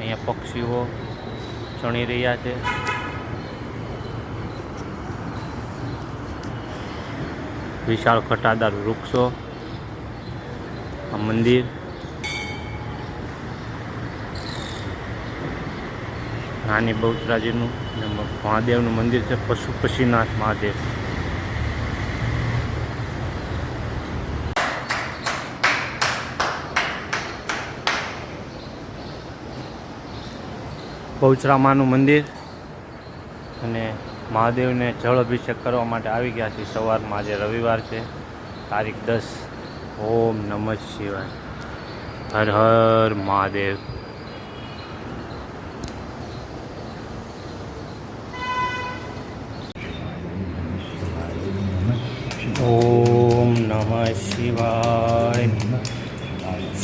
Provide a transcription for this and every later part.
અહીંયા પક્ષીઓ ચણી રહ્યા છે. વિશાળ ખટાદાર વૃક્ષો, આ મંદિર. નાની બહુચરાજીનું મહાદેવનું મંદિર છે પશુપતિનાથ મહાદેવ. બહુચરામાનું મંદિર. અને મહાદેવને જળ અભિષેક કરવા માટે આવી ગયા છે સવારમાં. આજે રવિવાર છે, તારીખ દસ. ઓમ નમઃ શિવાય. હર હર મહાદેવ. ઓમ નમઃ શિવાય.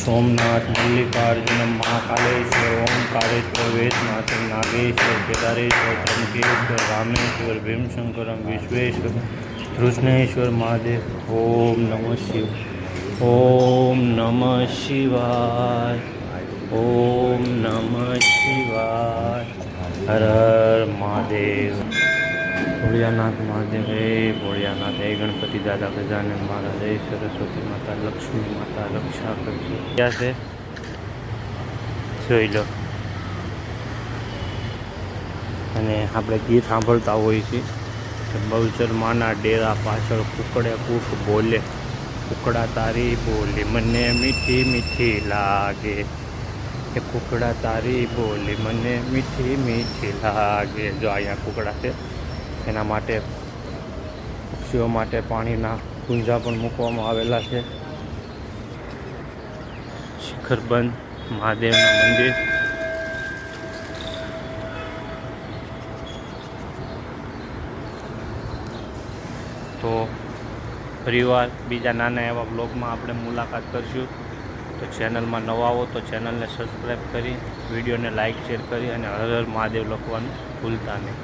સોમનાથ, મલ્લિકાર્જુન, મહાકાલેશ્વર, ઓમકારેશ્વર વેદનાથ નાગેશ્વર, કેદારેશ્વર ત્રંકેશ્વર રામેશ્વર, ભીમશંકરમ, વિશ્વેશ્વર, કૃષ્ણેશ્વર, મહાદેવ, ઓમ નમઃ શિવ ઓમ નમઃ શિવાય, ઓમ નમઃ શિવાય, હર હર મહાદેવ. ભોળિયાનાથ મહાદેવ, હે ભોળિયાનાથ, હે ગણપતિ દાદા ગજાનન મહારાજ હે સરસ્વતી માતા, લક્ષ્મી માતા, રક્ષા કરજો. ક્યાં છે જોઈ લો. અને આપણે ગીત સાંભળતા હોઈએ છીએ બહુચર માના ડેરા પાછળ કુકડે કૂક બોલે. કુકડા તારી બોલી, મને મીઠી મીઠી લાગે. એ કુકડા તારી બોલી, મને મીઠી મીઠી લાગે. જો અહીંયા કુકડા છે. એના માટે પક્ષીઓ માટે પાણીના કુંજા પણ મૂકવામાં આવેલા છે. શિખરબંધ મહાદેવના મંદિર. તો ફરીવાર બીજા નાના એવા બ્લોગમાં આપણે મુલાકાત કરીશું. તો ચેનલમાં નવા આવો તો ચેનલને સબસ્ક્રાઈબ કરી, વિડીયોને લાઇક શેર કરી અને હર હર મહાદેવ લખવાનું ભૂલતા નહીં.